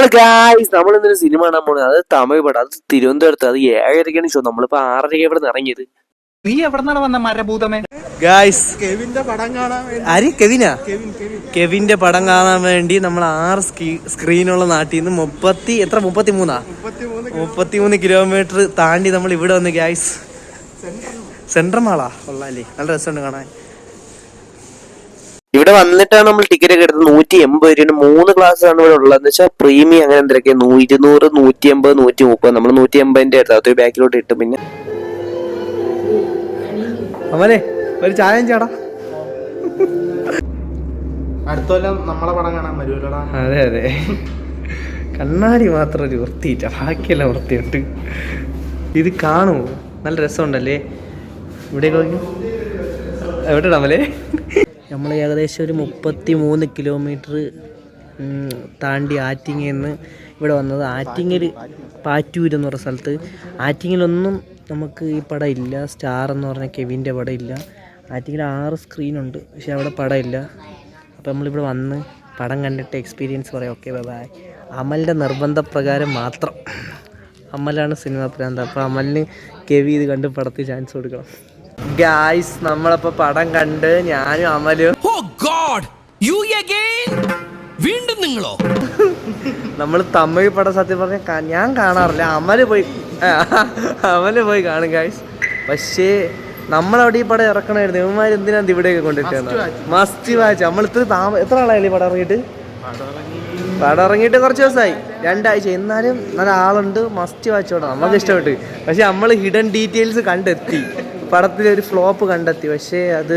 Hello guys നമ്മൾ ഇന്നൊരു cinema കാണാൻ പോണത് അത് തമിഴ് പടം. അത് തിരുവനന്തപുരത്ത്. അത് ഏഴരക്കാണ് ഷോ നമ്മളിപ്പോ ആറരയ്ക്ക് ഇവിടെ നിന്ന് ഇറങ്ങിയത്? നീ എവിടെന്നാണ് വന്ന മരഭൂതമേ? ഗായ്സ് കെവിന്റെ പടം കാണാൻ ആര്? കെവിനാ? Kevin Kevin. കെവിന്റെ പടം കാണാൻ വേണ്ടി നമ്മൾ ആറ് സ്ക്രീനുള്ള നാട്ടിൽ നിന്ന് മുപ്പത്തി എത്ര? മുപ്പത്തി മൂന്നാ മുപ്പത്തിമൂന്ന് മുപ്പത്തി മൂന്ന് കിലോമീറ്റർ താണ്ടി നമ്മൾ ഇവിടെ വന്ന് ഗായ്സ് സെൻട്രൽ മാളാ. കൊള്ളാല്ലേ നല്ല രസമുണ്ട് കാണാൻ. ഇവിടെ വന്നിട്ടാണ് നമ്മൾ ടിക്കറ്റ് ഒക്കെ എടുത്തത്. നൂറ്റി എൺപത് രൂപ മൂന്ന് ക്ലാസ് ആണ് ഇവിടെ ഉള്ളത് എന്ന് വെച്ചാൽ പ്രീമിയം അങ്ങനെ എന്തൊക്കെ ഇരുന്നൂറ് നൂറ്റി എൺപത് നൂറ്റി മുപ്പത് നമ്മൾ നൂറ്റി എൺപതിന്റെ അടുത്ത് അത് ബാക്കിലോട്ട് ഇട്ടു. പിന്നെ ഒരു ചായം ചേടാ. അടുത്ത കൊല്ലം നമ്മളെ പടം കാണാൻ വരുമല്ലോടാ. അതെ അതെ. കണ്ണാടി മാത്രം ഒരു വൃത്തിയില്ല ബാക്കിയെല്ലാം വൃത്തിയുണ്ട് ഇത് കാണുമോ നല്ല രസമുണ്ടല്ലേ? ഇവിടെ എവിടെ അമലേ നമ്മൾ ഏകദേശം ഒരു മുപ്പത്തി മൂന്ന് കിലോമീറ്റർ താണ്ടി ആറ്റിങ്ങിൽ നിന്ന് ഇവിടെ വന്നത്. ആറ്റിങ്ങൽ പാറ്റൂർ എന്ന് പറഞ്ഞ സ്ഥലത്ത്. ആറ്റിങ്ങിലൊന്നും നമുക്ക് ഈ പടം ഇല്ല. സ്റ്റാർ എന്ന് പറഞ്ഞ കെവിന്റെ പടം ഇല്ല. ആറ്റിങ്ങിൽ ആറ് സ്ക്രീനുണ്ട് പക്ഷേ അവിടെ പടം ഇല്ല. അപ്പോൾ നമ്മളിവിടെ വന്ന് പടം കണ്ടിട്ട് എക്സ്പീരിയൻസ് പറയാം. ഓക്കെ ബൈ അമലിന്റെ നിർബന്ധപ്രകാരം മാത്രം. അമലാണ് സിനിമ പ്രാന്ത്. അപ്പോൾ അമലിന് കെവി ഇത് കണ്ട് പടത്തിൽ ചാൻസ് കൊടുക്കണം. ഗായ്സ് നമ്മളപ്പോ പടം കണ്ട് ഞാനും അമലും. ഓ ഗോഡ് യു അഗൈൻ വീണ്ടും നിങ്ങളോ? നമ്മൾ തമിഴ് പടം സത്യം പറഞ്ഞാൽ ഞാൻ കാണാറില്ല. അമൽ പോയി അമൽ പോയി കാണും ഗായ്സ് പക്ഷേ നമ്മളവിടെ ഈ പടം ഇറക്കണമായിരുന്നു. ഇവന്മാർ എന്തിനാ ഇവിടെയൊക്കെ കൊണ്ടിട്ട് മസ്റ്റ് വാച്ച് നമ്മൾ ഇത്ര താമ എത്ര ആളായാലും ഈ പടം ഇറങ്ങിയിട്ട്? പടം ഇറങ്ങിയിട്ട് കുറച്ച് ദിവസമായി. രണ്ടാഴ്ച. എന്നാലും നല്ല ആളുണ്ട്. മസ്റ്റ് വാച്ച് പടം. നമുക്ക് ഇഷ്ടപ്പെട്ടു. പക്ഷെ നമ്മൾ ഹിഡൻ ഡീറ്റെയിൽസ് കണ്ടെത്തി. പടത്തിൽ ഒരു ഫ്ലോപ്പ് കണ്ടെത്തി. പക്ഷേ അത്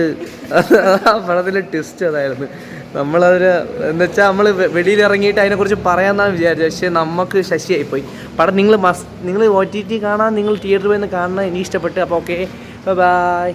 ആ പടത്തിലെ ട്വിസ്റ്റ് അതായിരുന്നു. നമ്മളതൊരു എന്ന് വെച്ചാൽ നമ്മൾ വെളിയിൽ ഇറങ്ങിയിട്ട് അതിനെക്കുറിച്ച് പറയാമെന്നാണ് വിചാരിച്ചത്. പക്ഷേ നമുക്ക് ശശിയായിപ്പോയി. പടം നിങ്ങൾ മസ് നിങ്ങൾ ഒ ടി ടി കാണാൻ നിങ്ങൾ തിയേറ്ററിൽ പോയി കാണാൻ എനിക്ക് ഇഷ്ടപ്പെട്ടു. അപ്പോൾ ഓക്കെ ബൈ